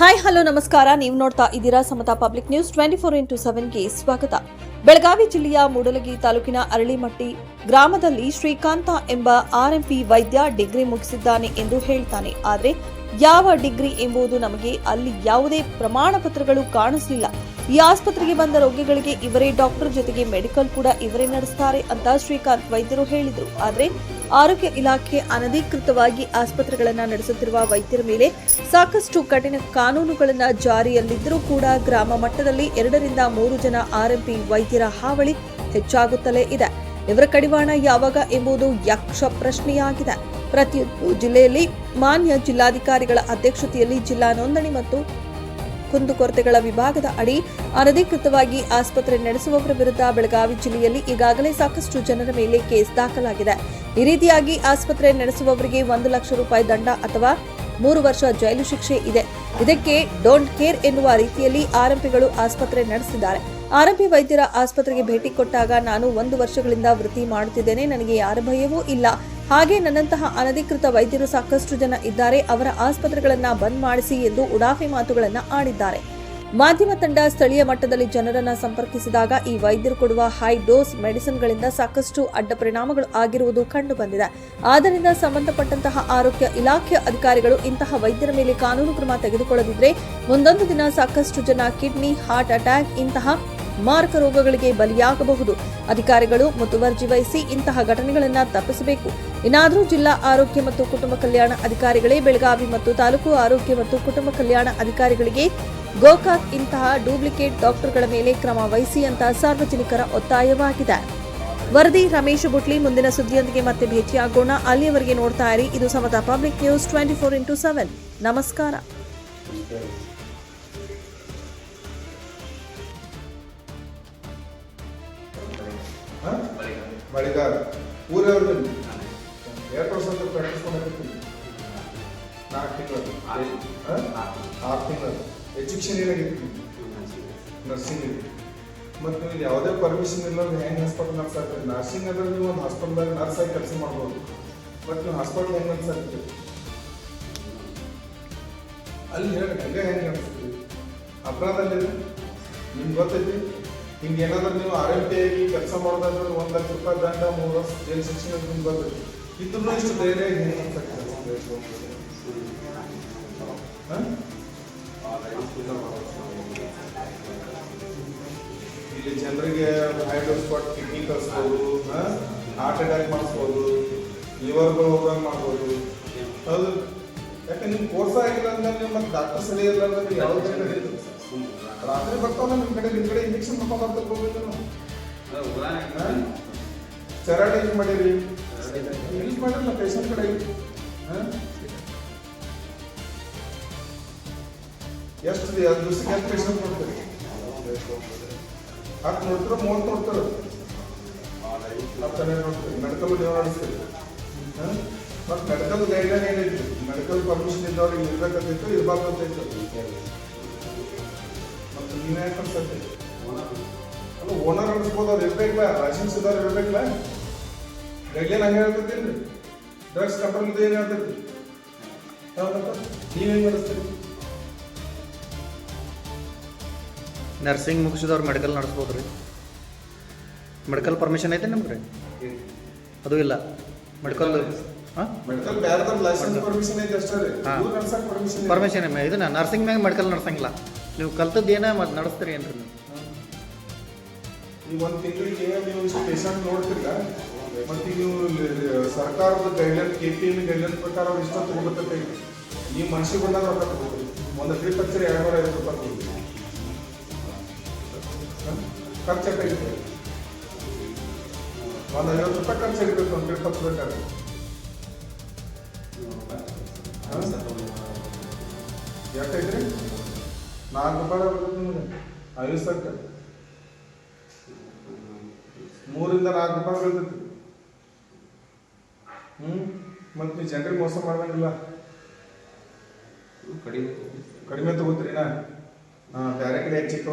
Hi hello ನಮಸ್ಕಾರ. ನೀವು ನೋಡ್ತಾ ಇದ್ದೀರಾ Samata public news twenty four into ಸೆವೆನ್ಗೆ ಸ್ವಾಗತ. ಬೆಳಗಾವಿ ಜಿಲ್ಲೆಯ ಮೂಡಲಗಿ ತಾಲೂಕಿನ ಅರಳಿಮಟ್ಟಿ ಗ್ರಾಮದಲ್ಲಿ ಶ್ರೀಕಾಂತ ಎಂಬ ಆರ್ಎಂಪಿ ವೈದ್ಯ ಡಿಗ್ರಿ ಮುಗಿಸಿದ್ದಾನೆ ಎಂದು ಹೇಳ್ತಾನೆ. ಆದರೆ ಯಾವ ಡಿಗ್ರಿ ಎಂಬುದು ನಮಗೆ ಅಲ್ಲಿ ಯಾವುದೇ ಪ್ರಮಾಣ ಪತ್ರಗಳು ಕಾಣಿಸಲಿಲ್ಲ. ಈ ಆಸ್ಪತ್ರೆಗೆ ಬಂದ ರೋಗಿಗಳಿಗೆ ಇವರೇ ಡಾಕ್ಟರ್ ಜೊತೆಗೆ ಮೆಡಿಕಲ್ ಕೂಡ ಇವರೇ ನಡೆಸ್ತಾರೆ ಅಂತ ಶ್ರೀಕಾಂತ್ ವೈದ್ಯರು ಹೇಳಿದರು. ಆದರೆ ಆರೋಗ್ಯ ಇಲಾಖೆ ಅನಧಿಕೃತವಾಗಿ ಆಸ್ಪತ್ರೆಗಳನ್ನು ನಡೆಸುತ್ತಿರುವ ವೈದ್ಯರ ಮೇಲೆ ಸಾಕಷ್ಟು ಕಠಿಣ ಕಾನೂನುಗಳನ್ನು ಜಾರಿಯಲ್ಲಿದ್ದರೂ ಕೂಡ ಗ್ರಾಮ ಮಟ್ಟದಲ್ಲಿ ಎರಡರಿಂದ ಮೂರು ಜನ ಆರ್ಎಂಪಿ ವೈದ್ಯರ ಹಾವಳಿ ಹೆಚ್ಚಾಗುತ್ತಲೇ ಇದೆ. ಇವರ ಕಡಿವಾಣ ಯಾವಾಗ ಎಂಬುದು ಯಕ್ಷ ಪ್ರಶ್ನೆಯಾಗಿದೆ. ಪ್ರತಿಯೊಂದು ಜಿಲ್ಲೆಯಲ್ಲಿ ಮಾನ್ಯ ಜಿಲ್ಲಾಧಿಕಾರಿಗಳ ಅಧ್ಯಕ್ಷತೆಯಲ್ಲಿ ಜಿಲ್ಲಾ ನೋಂದಣಿ ಮತ್ತು ಕುಂದುಕೊರತೆಗಳ ವಿಭಾಗದ ಅಡಿ ಅನಧಿಕೃತವಾಗಿ ಆಸ್ಪತ್ರೆ ನಡೆಸುವವರ ವಿರುದ್ಧ ಬೆಳಗಾವಿ ಜಿಲ್ಲೆಯಲ್ಲಿ ಈಗಾಗಲೇ ಸಾಕಷ್ಟು ಜನರ ಮೇಲೆ ಕೇಸ್ ದಾಖಲಾಗಿದೆ. ಈ ರೀತಿಯಾಗಿ ಆಸ್ಪತ್ರೆ ನಡೆಸುವವರಿಗೆ ಒಂದು ಲಕ್ಷ ರೂಪಾಯಿ ದಂಡ ಅಥವಾ ಮೂರು ವರ್ಷ ಜೈಲು ಶಿಕ್ಷೆ ಇದೆ. ಇದಕ್ಕೆ ಡೋಂಟ್ ಕೇರ್ ಎನ್ನುವ ರೀತಿಯಲ್ಲಿ ಆರಂಭಿಗಳು ಆಸ್ಪತ್ರೆ ನಡೆಸಿದ್ದಾರೆ. ಆರಂಭಿ ವೈದ್ಯರ ಆಸ್ಪತ್ರೆಗೆ ಭೇಟಿ ಕೊಟ್ಟಾಗ ನಾನು ಒಂದು ವರ್ಷಗಳಿಂದ ವೃತ್ತಿ ಮಾಡುತ್ತಿದ್ದೇನೆ. ನನಗೆ ಯಾರ ಭಯವೂ ಇಲ್ಲ. ಹಾಗೆ ನನ್ನಂತಹ ಅನಧಿಕೃತ ವೈದ್ಯರು ಸಾಕಷ್ಟು ಜನ ಇದ್ದಾರೆ. ಅವರ ಆಸ್ಪತ್ರೆಗಳನ್ನ ಬಂದ್ ಮಾಡಿಸಿ ಎಂದು ಉಡಾಫೆ ಮಾತುಗಳನ್ನ ಆಡಿದ್ದಾರೆ. ಮಾಧ್ಯಮ ತಂಡ ಸ್ಥಳೀಯ ಮಟ್ಟದಲ್ಲಿ ಜನರನ್ನ ಸಂಪರ್ಕಿಸಿದಾಗ ಈ ವೈದ್ಯರು ಕೊಡುವ ಹೈ ಡೋಸ್ ಮೆಡಿಸಿನ್ಗಳಿಂದ ಸಾಕಷ್ಟು ಅಡ್ಡ ಪರಿಣಾಮಗಳು ಆಗಿರುವುದು ಕಂಡು ಬಂದಿದೆ ಆದ್ದರಿಂದ ಸಂಬಂಧಪಟ್ಟಂತಹ ಆರೋಗ್ಯ ಇಲಾಖೆಯ ಅಧಿಕಾರಿಗಳು ಇಂತಹ ವೈದ್ಯರ ಮೇಲೆ ಕಾನೂನು ಕ್ರಮ ತೆಗೆದುಕೊಳ್ಳದಿದ್ರೆ ಮುಂದೊಂದು ದಿನ ಸಾಕಷ್ಟು ಜನ ಕಿಡ್ನಿ ಹಾರ್ಟ್ ಅಟ್ಯಾಕ್ ಇಂತಹ ಮಾರಕ ರೋಗಗಳಿಗೆ ಬಲಿಯಾಗಬಹುದು. ಅಧಿಕಾರಿಗಳು ಮುತುವರ್ಜಿ ವಹಿಸಿ ಇಂತಹ ಘಟನೆಗಳನ್ನು ತಪ್ಪಿಸಬೇಕು. ಇನ್ನಾದರೂ ಜಿಲ್ಲಾ ಆರೋಗ್ಯ ಮತ್ತು ಕುಟುಂಬ ಕಲ್ಯಾಣ ಅಧಿಕಾರಿಗಳೇ, ಬೆಳಗಾವಿ ಮತ್ತು ತಾಲೂಕು ಆರೋಗ್ಯ ಮತ್ತು ಕುಟುಂಬ ಕಲ್ಯಾಣ ಅಧಿಕಾರಿಗಳಿಗೆ ಗೋಕಾಕ್ ಇಂತಹ ಡೂಪ್ಲಿಕೇಟ್ ಡಾಕ್ಟರ್ಗಳ ಮೇಲೆ ಕ್ರಮ ವಹಿಸಿ ಅಂತ ಸಾರ್ವಜನಿಕರ ಒತ್ತಾಯವಾಗಿದೆ. ವರದಿ ರಮೇಶ್ ಬುಟ್ಲಿ, ಮುಂದಿನ ಸುದ್ದಿಯೊಂದಿಗೆ ಮತ್ತೆ ಭೇಟಿಯಾಗೋಣ. ಅಲ್ಲಿಯವರೆಗೆ ನೋಡ್ತಾ ಇರಿ. ಇದು Samata public news twenty four into seven. ನಮಸ್ಕಾರ. ಬಳಿಗಾರ ಊರವ್ರು ಎರಡು ವರ್ಷ ಅಂತ ಪ್ರಾಕ್ಟೀಸ್ ಮಾಡಕತ್ತೀನಿ ನಾಲ್ಕು ತಿಂಗಳು. ಆರು ತಿಂಗಳು. ಎಜುಕೇಷನ್ ಏನಾಗಿತ್ತು ನರ್ಸಿಂಗ್ ಮತ್ತು ನೀವು ಯಾವುದೇ ಪರ್ಮಿಷನ್ ಇಲ್ಲ ಹೆಂಗೆ ಹಾಸ್ಪಿಟಲ್ ನಡ್ಸಾಕ್ತೀರಿ ನರ್ಸಿಂಗ್ ಅಂದ್ರೆ ನೀವು ಒಂದು ಹಾಸ್ಪಿಟಲ್ದಾಗ ನರ್ಸ್ ಆಗಿ ಕೆಲಸ ಮಾಡ್ಬೋದು. ಬಟ್ ನೀವು ಹಾಸ್ಪಿಟಲ್ ಹೆಂಗೆ ಆಗ್ತದೆ? ಅಲ್ಲಿ ಹೇಳಿ ಹೆಂಗೆ ಹೆಂಗೆ ನಡೆಸ್ತೀರಿ ಅಪರಾಧ ಅಲ್ಲಿ ನಿಮ್ಗೆ ಗೊತ್ತೈತಿ? ಹಿಂಗೆ ಏನಾದ್ರು ನೀವು ಆರ್ ಎಂ ಆಗಿ ಕೆಲಸ ಮಾಡೋದಾದ್ರೆ ಒಂದು ಲಕ್ಷ ರೂಪಾಯಿ ದಂಡ ಮೂರು ವರ್ಷ ಜೈಲು ಶಿಕ್ಷಣ ನಿಮ್ಗೆ ಗೊತ್ತೈತಿ ಇದ್ರೂ ಇಷ್ಟು ಧೈರ್ಯ ಹೆಂಗೆ ಅಂತ ಇಲ್ಲಿ ಜನರಿಗೆ ಹೈಡ್ ಕೊಟ್ಟು ಕಿಡ್ನಿ ಕಳಿಸ್ಬೋದು ಹಾರ್ಟ್ ಅಟ್ಯಾಕ್ ಮಾಡಿಸ್ಬೋದು ಲಿವರ್ಗಳು ಹೋಗಂಗೆ ಮಾಡ್ಬೋದು. ಹೌದು. ಯಾಕೆ ನಿಮ್ ಕೋರ್ಸ್ ಆಗಿಲ್ಲ ಅಂದ್ರೆ ಮತ್ತೆ ಡಾಕ್ಟರ್ ಸರಿ ಇಲ್ಲ ಅಂದ್ರೆ ನೀವು ರಾತ್ರಿ ಬರ್ತಾವ ನಿಮ್ಮ ಕಡೆ ನಿಮ್ಮ ಕಡೆ ಇಂಜೆಕ್ಷನ್ ಮಾಡ್ಕೊಂಡು ತಗೋಬೇಕು ಚರಾಟ ಯೂಸ್ ಮಾಡಿರಿ. ಯೂಸ್ ಮಾಡಿರಲ್ಲ ಪೇಷಂಟ್ ಕಡೆ. ಎಷ್ಟು ಅದು ದಿವಸಕ್ಕೆ ಎಷ್ಟು ಪೇಷಂಟ್ ನೋಡ್ತೀರಿ? ಹತ್ತು ನೋಡ್ತಾರೆ ಮೂವತ್ತು ನೋಡ್ತಾರೆ? ಹತ್ತನೇ ನೋಡ್ತೀರಿ ಮೆಡಿಕಲ್ ನೀವು ನಡೆಸ್ತೀರಿ? ಮತ್ತು ಮೆಡಿಕಲ್ ಗೈಡ್ಲೈನ್ ಏನೈತಿ ಮೆಡಿಕಲ್ ಪರ್ಮಿಷನ್ ಇದ್ದವ್ರಿಗೆ ಇರ್ಬೇಕಂತಿತ್ತು ಅಂತ ಮತ್ತು ಅನ್ಸತ್ತೆ ಅಲ್ಲ ಓನರ್ ಅನ್ಸ್ಬೋದು ಅವ್ರು ಇರ್ಬೇಕಲ್ಲ ಲೈಸೆನ್ಸ್ ಇದ್ದವ್ರು ಇರ್ಬೇಕಲ್ಲ ಗೈಡ್ಲೈನ್ ಹಂಗೆ ಹೇಳ್ತೈತಿಲ್ರಿ ಡ್ರಗ್ಸ್ ಕಂಟ್ರೋಲ್ ಇದೆ ಏನು ಹೇಳ್ತೈತಿ ಹೌದಪ್ಪ ನೀವೇನು ನಡೆಸ್ತೀರಿ ನರ್ಸಿಂಗ್ ಮುಗಿಸಿದವ್ರು ಮೆಡಿಕಲ್ ನಡೆಸ್ಬೋದು ರೀ ಮೆಡಿಕಲ್ ಪರ್ಮಿಷನ್ ಐತೆ ನಿಮ್ಗೆ ರೀ? ಅದು ಇಲ್ಲ. ಮೆಡಿಕಲ್ ಪರ್ಮಿಷನ್ ಪರ್ಮಿಷನ್ ಇದನ್ನ ನರ್ಸಿಂಗ್ ಮ್ಯಾಗ ಮೆಡಿಕಲ್ ನಡ್ಸಂಗಿಲ್ಲ. ನೀವು ಕಲ್ತದ್ದು ಏನೇ ಮತ್ತೆ ನಡೆಸ್ತೀರಿ ಏನ್ರಿ ನೀವು? ಈಗ ಒಂದು ತಿಂಗಳಿಗೆ ನೀವು ಪೇಷಂಟ್ ನೋಡ್ತಿಲ್ಲ ಮತ್ತೆ ನೀವು ಸರ್ಕಾರದ guideline K P M guideline ಪ್ರಕಾರ ಅವ್ರು ಇಷ್ಟ ತಗೋಬೇಕಂತ ನೀವು ಮನ್ಸಿಗೆ ಬಂದಾಗ ರೊಕ್ಕ ತಗೋತೀವಿ ಒಂದು ಟ್ರಿಪ್ ಹಚ್ಚಿರಿ ಎರಡು ನೂರ ಐವತ್ತು ರೂಪಾಯಿ ತಗೋತೀವಿ ಖರ್ಚು ಎಷ್ಟಾಗಿತ್ತು ಒಂದು ಐವತ್ತು ರೂಪಾಯಿ ಖರ್ಚು ಆಗಿರ್ಬೇಕು, ಒಂದು ಟ್ರಿಪ್ ಹಚ್ಬೇಕಾದ್ರೆ ಯಾಕೈತ್ರಿ ನಾಲ್ಕು ರೂಪಾಯಿ ಬರುತ್ತೆ ನಿಮಗೆ. ಐವತ್ತು ಸಾವಿರ ಮೂರಿಂದ ನಾಲ್ಕು ರೂಪಾಯಿ ಬೀಳ್ತೈತಿ. ಹ್ಮ್? ಮತ್ತೆ ನೀವು ಜನರಿಗೆ ಮೋಸ ಮಾಡಂಗಿಲ್ಲ ಕಡಿಮೆ ತಗೋತೀರಿ. ನಾ? ಹಾಂ ಬೇರೆ ಕಡೆ ಹೆಚ್ಚಿಗೆ